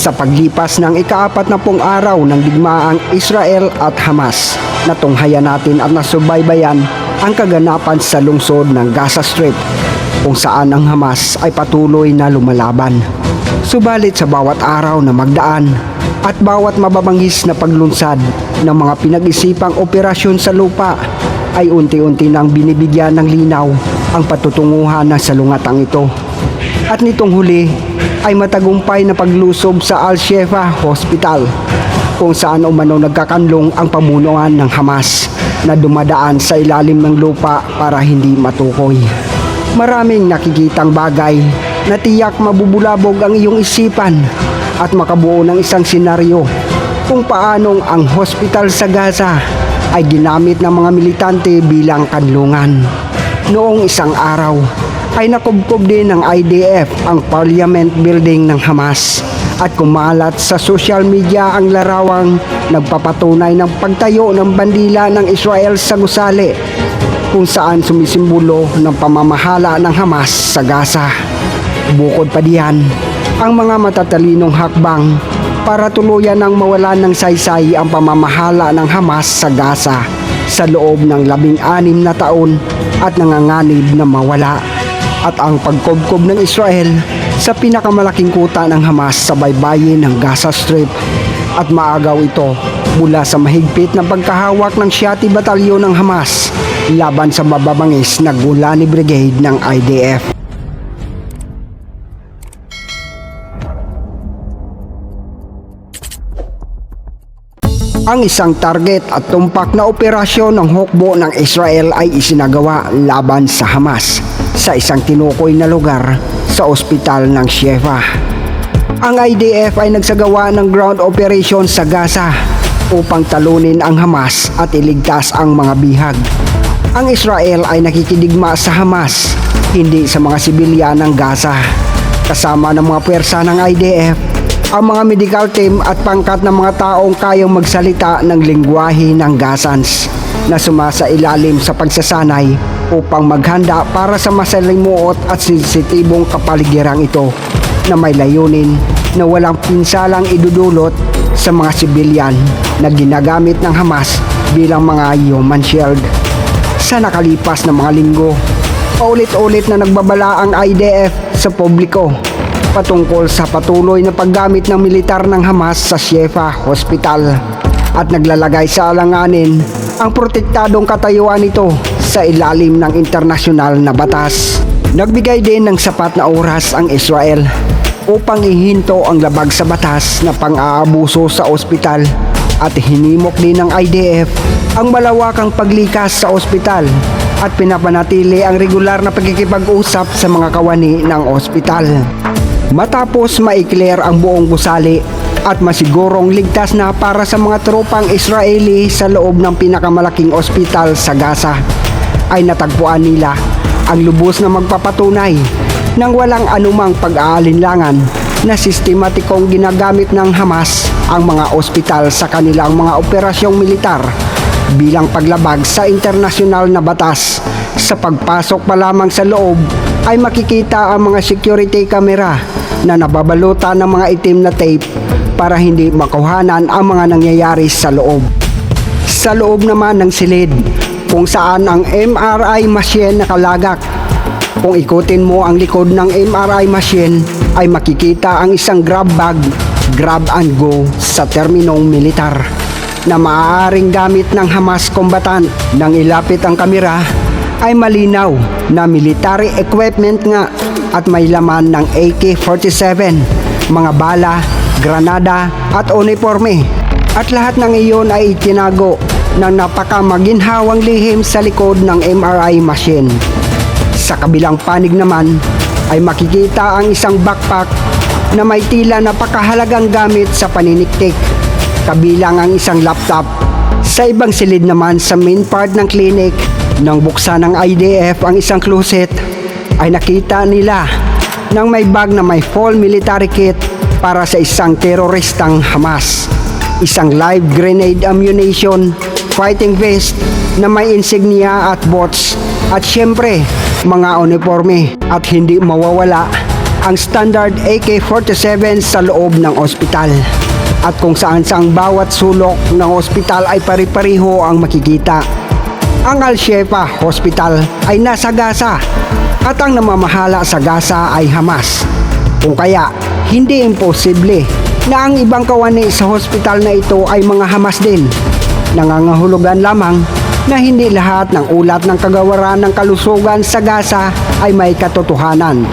sa paglipas ng ikaapat na pong araw ng digmaang Israel at Hamas. Natunghayan natin at nasubaybayan ang kaganapan sa lungsod ng Gaza Strip kung saan ang Hamas ay patuloy na lumalaban. Subalit sa bawat araw na magdaan at bawat mababangis na paglunsad ng mga pinag-isipang operasyon sa lupa ay unti-unti nang binibigyan ng linaw ang patutunguhan ng salungatang ito. At nitong huli ay matagumpay na paglusob sa Al-Shefa Hospital kung saan umano nagkakanlong ang pamunuan ng Hamas na dumadaan sa ilalim ng lupa para hindi matukoy. Maraming nakikitang bagay na tiyak mabubulabog ang iyong isipan at makabuo ng isang senaryo kung paanong ang hospital sa Gaza ay ginamit ng mga militante bilang kanlungan. Noong isang araw ay nakubkob din ng IDF ang Parliament Building ng Hamas at kumalat sa social media ang larawang nagpapatunay ng pagtayo ng bandila ng Israel sa gusali kung saan sumisimbolo ng pamamahala ng Hamas sa Gaza. Bukod pa diyan, ang mga matatalinong hakbang para tuluyan ng mawalan ng saysay ang pamamahala ng Hamas sa Gaza sa loob ng labing-anim na taon at nanganganib na mawala at ang pagkubkob ng Israel sa pinakamalaking kuta ng Hamas sa baybayin ng Gaza Strip at maagaw ito mula sa mahigpit na pagkahawak ng Shiati Batalyon ng Hamas laban sa mababangis na Golani Brigade ng IDF. Ang isang target at tumpak na operasyon ng hukbo ng Israel ay isinagawa laban sa Hamas sa isang tinukoy na lugar sa ospital ng Shefa. Ang IDF ay nagsagawa ng ground operation sa Gaza upang talunin ang Hamas at iligtas ang mga bihag. Ang Israel ay nakikidigma sa Hamas, hindi sa mga sibilyan ng Gaza. Kasama ng mga pwersa ng IDF ang mga medical team at pangkat ng mga taong kayang magsalita ng lingwahe ng Gazans na sumasa ilalim sa pagsasanay upang maghanda para sa masalimuot at sensitibong kapaligirang ito na may layunin na walang pinsalang idudulot sa mga sibilyan na ginagamit ng Hamas bilang mga human shield. Sa nakalipas na mga linggo, paulit-ulit na nagbabala ang IDF sa publiko patungkol sa patuloy na paggamit ng militar ng Hamas sa Shefa Hospital at naglalagay sa alanganin ang protektadong katayuan nito sa ilalim ng internasyonal na batas. Nagbigay din ng sapat na oras ang Israel upang ihinto ang labag sa batas na pang-aabuso sa ospital at hinimok din ng IDF ang malawakang paglikas sa ospital at pinapanatili ang regular na pagkikipag-usap sa mga kawani ng ospital. Matapos maikler ang buong gusali at masigurong ligtas na para sa mga tropang Israeli sa loob ng pinakamalaking ospital sa Gaza, ay natagpuan nila ang lubos na magpapatunay ng walang anumang pag-aalinlangan na sistematikong ginagamit ng Hamas ang mga ospital sa kanilang mga operasyong militar bilang paglabag sa internasyonal na batas. Sa pagpasok pa lamang sa loob ay makikita ang mga security camera na nababalutan ng mga itim na tape para hindi makuhanan ang mga nangyayari sa loob. Sa loob naman ng silid kung saan ang MRI machine nakalagak. Kung ikutin mo ang likod ng MRI machine ay makikita ang isang grab bag, grab and go sa terminong militar na maaaring gamit ng Hamas combatant. Nang ilapit ang kamera ay malinaw na military equipment nga at may laman ng AK-47, mga bala, granada at uniforme. At lahat ng iyon ay itinago ng napakamaginhawang lihim sa likod ng MRI machine. Sa kabilang panig naman ay makikita ang isang backpack na may tila napakahalagang gamit sa paniniktik kabilang ang isang laptop. Sa ibang silid naman sa main part ng clinic, nang buksan ng IDF ang isang closet, ay nakita nila ng may bag na may full military kit para sa isang teroristang Hamas. Isang live grenade ammunition, fighting vest na may insignia at bots at syempre mga uniforme at hindi mawawala ang standard AK-47 sa loob ng ospital. At kung saan sa ang bawat sulok ng ospital ay pari-pariho ang makikita. Ang Al-Shefa Hospital ay nasa Gaza at ang namamahala sa Gaza ay Hamas. Kung kaya, hindi imposible na ang ibang kawani sa hospital na ito ay mga Hamas din. Nangangahulugan lamang na hindi lahat ng ulat ng kagawaran ng kalusugan sa Gaza ay may katotohanan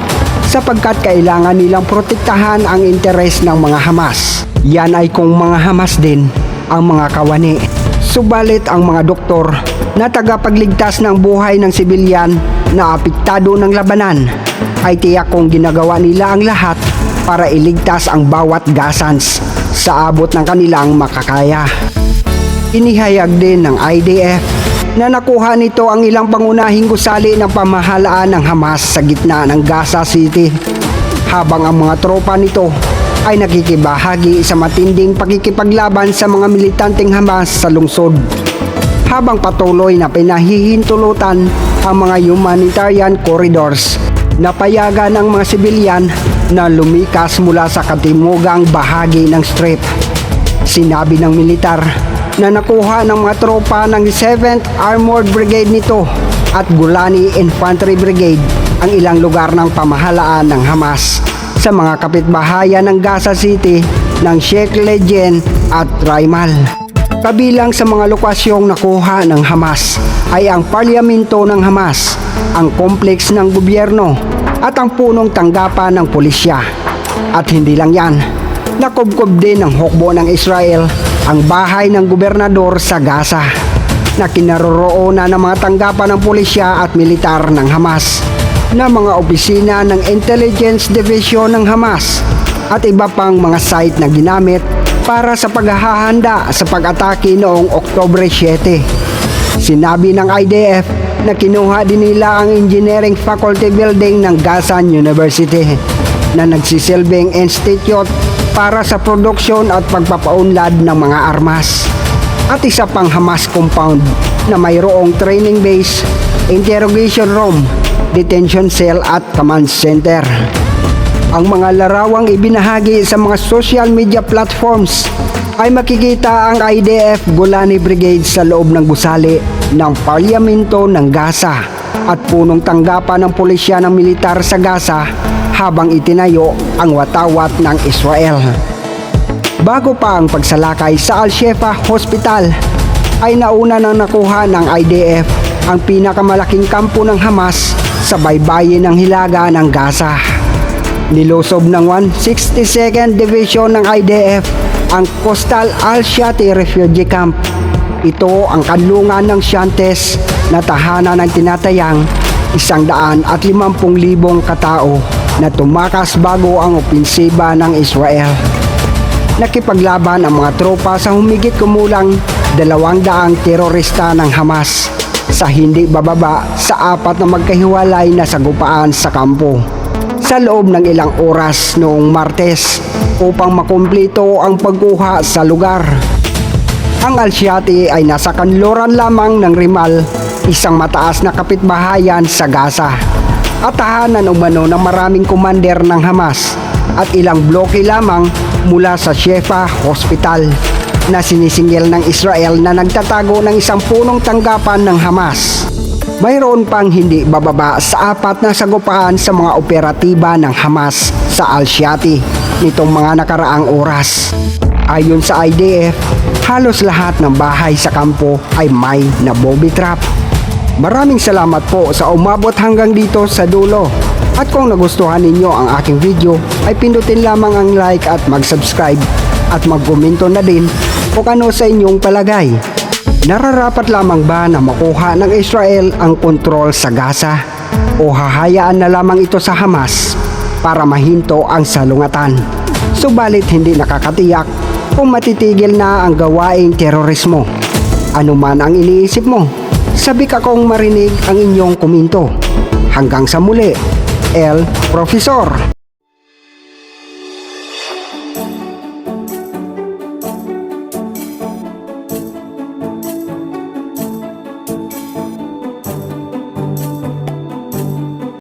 sapagkat kailangan nilang protektahan ang interes ng mga Hamas. Yan ay kung mga Hamas din ang mga kawani. Subalit ang mga doktor na tagapagligtas ng buhay ng sibilyan na apektado ng labanan ay tiyak kong ginagawa nila ang lahat para iligtas ang bawat gasans sa abot ng kanilang makakaya. Inihayag din ng IDF na nakuha nito ang ilang pangunahing gusali ng pamahalaan ng Hamas sa gitna ng Gaza City habang ang mga tropa nito ay nakikibahagi sa matinding pakikipaglaban sa mga militanteng Hamas sa lungsod habang patuloy na pinahihintulutan ang mga humanitarian corridors na payagan ang mga sibilyan na lumikas mula sa katimugang bahagi ng strip. Sinabi ng militar na nakuha ng mga tropa ng 7th Armored Brigade nito at Gulani Infantry Brigade ang ilang lugar ng pamahalaan ng Hamas sa mga kapitbahayan ng Gaza City ng Sheikh Legend at Raimal. Kabilang sa mga lokasyong nakuha ng Hamas ay ang parlamento ng Hamas, ang kompleks ng gobyerno at ang punong tanggapan ng pulisya. At hindi lang yan, nakubkob din ng hukbo ng Israel ang bahay ng gobernador sa Gaza na kinaroroonan ng mga tanggapan ng pulisya at militar ng Hamas na mga opisina ng Intelligence Division ng Hamas at iba pang mga site na ginamit para sa paghahanda sa pag-atake noong Oktobre 7. Sinabi ng IDF na kinuha din nila ang Engineering Faculty Building ng Gazan University na nagsisilbing institute para sa produksyon at pagpapaunlad ng mga armas. At isa pang Hamas compound na mayroong training base, interrogation room, detention cell at command center. Ang mga larawang ibinahagi sa mga social media platforms ay makikita ang IDF Golani Brigade sa loob ng gusali ng Parlamento ng Gaza at punong tanggapan ng pulisya ng militar sa Gaza habang itinayo ang watawat ng Israel. Bago pa ang pagsalakay sa Al-Shefa Hospital ay nauna nang nakuha ng IDF ang pinakamalaking kampo ng Hamas sa baybayin ng hilaga ng Gaza. Nilusob ng 162nd Division ng IDF ang Coastal Al-Shati Refugee Camp. Ito ang kanlungan ng Shantes na tahanan ng tinatayang isang daan at limampung libong katao na tumakas bago ang opensiba ng Israel. Nakipaglaban ang mga tropa sa humigit kumulang dalawang daang terorista ng Hamas sa hindi bababa sa apat na magkahiwalay na sagupaan sa kampo sa loob ng ilang oras noong Martes upang makumpleto ang pagkuha sa lugar. Ang Alsiati ay nasa kanluran lamang ng Rimal, isang mataas na kapitbahayan sa Gaza. At tahanan umano ng maraming kumander ng Hamas at ilang bloke lamang mula sa Shefa Hospital na sinisingil ng Israel na nagtatago ng isang punong tanggapan ng Hamas. Mayroon pang hindi bababa sa apat na sagupaan sa mga operatiba ng Hamas sa Al-Shati nitong mga nakaraang oras. Ayon sa IDF, halos lahat ng bahay sa kampo ay may na booby trap. Maraming salamat po sa umabot hanggang dito sa dulo. At kung nagustuhan ninyo ang aking video, ay pindutin lamang ang like at mag-subscribe at magkomento na din kung ano sa inyong palagay. Nararapat lamang ba na makuha ng Israel ang kontrol sa Gaza? O hahayaan na lamang ito sa Hamas para mahinto ang salungatan? Subalit hindi nakakatiyak kung matitigil na ang gawaing terorismo. Ano man ang iniisip mo, sabi ka kong marinig ang inyong komento. Hanggang sa muli, El Profesor.